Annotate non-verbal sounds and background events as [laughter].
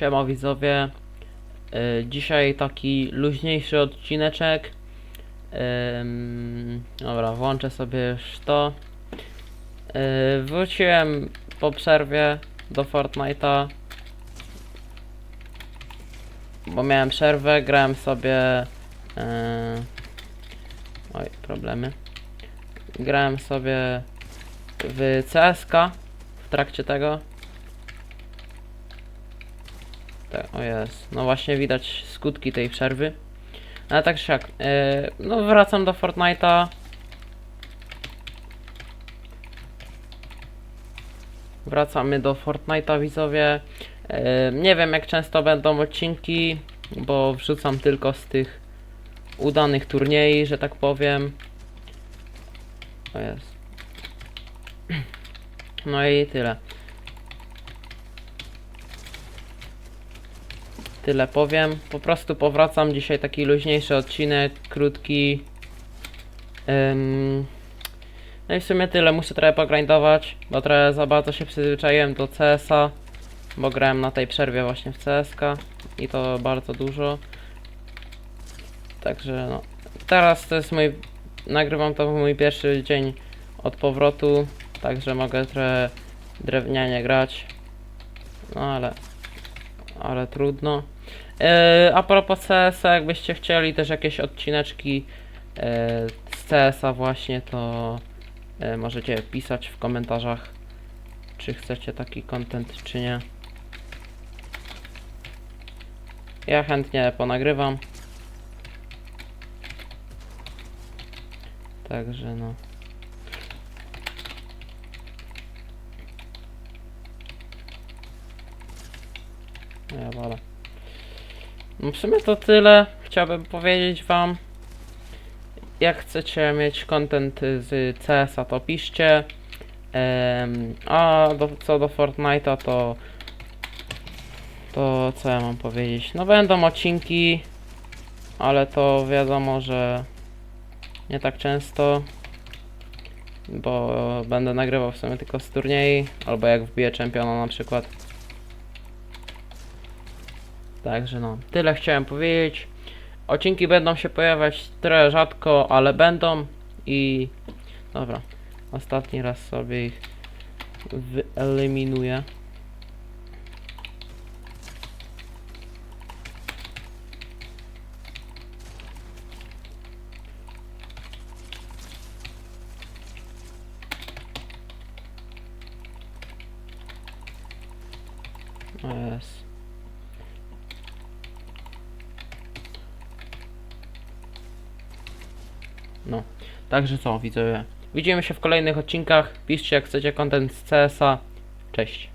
Siema widzowie. Y, Dzisiaj taki luźniejszy odcineczek. Dobra, włączę sobie już to. Y, Wróciłem po przerwie do Fortnite'a. Bo miałem przerwę, grałem sobie. y, Oj, problemy. Grałem sobie w CSK w trakcie tego. Tak, o jest. No właśnie widać skutki tej przerwy. Ale tak jak, yy, no wracam do Fortnite'a. Wracamy do Fortnite'a widzowie. Yy, nie wiem jak często będą odcinki, bo wrzucam tylko z tych udanych turniej, że tak powiem. O jest. [clears throat] No i tyle. Tyle powiem. Po prostu powracam dzisiaj taki luźniejszy odcinek, krótki. Ym, No i w sumie tyle. Muszę trochę pogrindować, bo trochę za bardzo się przyzwyczaiłem do CS-a, bo grałem na tej przerwie właśnie w CSK i to bardzo dużo. Także no. Teraz to jest mój. Nagrywam to mój pierwszy dzień od powrotu, także mogę trochę drewnianie grać. No ale ale trudno. Yy, a propos CS, jakbyście chcieli też jakieś odcineczki yy, z CS-a właśnie, to yy, możecie pisać w komentarzach, czy chcecie taki content, czy nie. Ja chętnie ponagrywam. Także no. Ja wolę. No w sumie to tyle. Chciałbym powiedzieć wam. Jak chcecie mieć content z CS-a, to piszcie. Em, a do, co do Fortnite'a, to. To co ja mam powiedzieć? No będą odcinki, ale to wiadomo, że nie tak często. Bo będę nagrywał w sumie tylko z turniej, albo jak wbiję czempiona na przykład. Także no, tyle chciałem powiedzieć. Odcinki będą się pojawiać trochę rzadko, ale będą i dobra. Ostatni raz sobie ich wyeliminuję. O No, także co, widzowie. Widzimy się w kolejnych odcinkach. Piszcie jak chcecie content z CS-a. Cześć.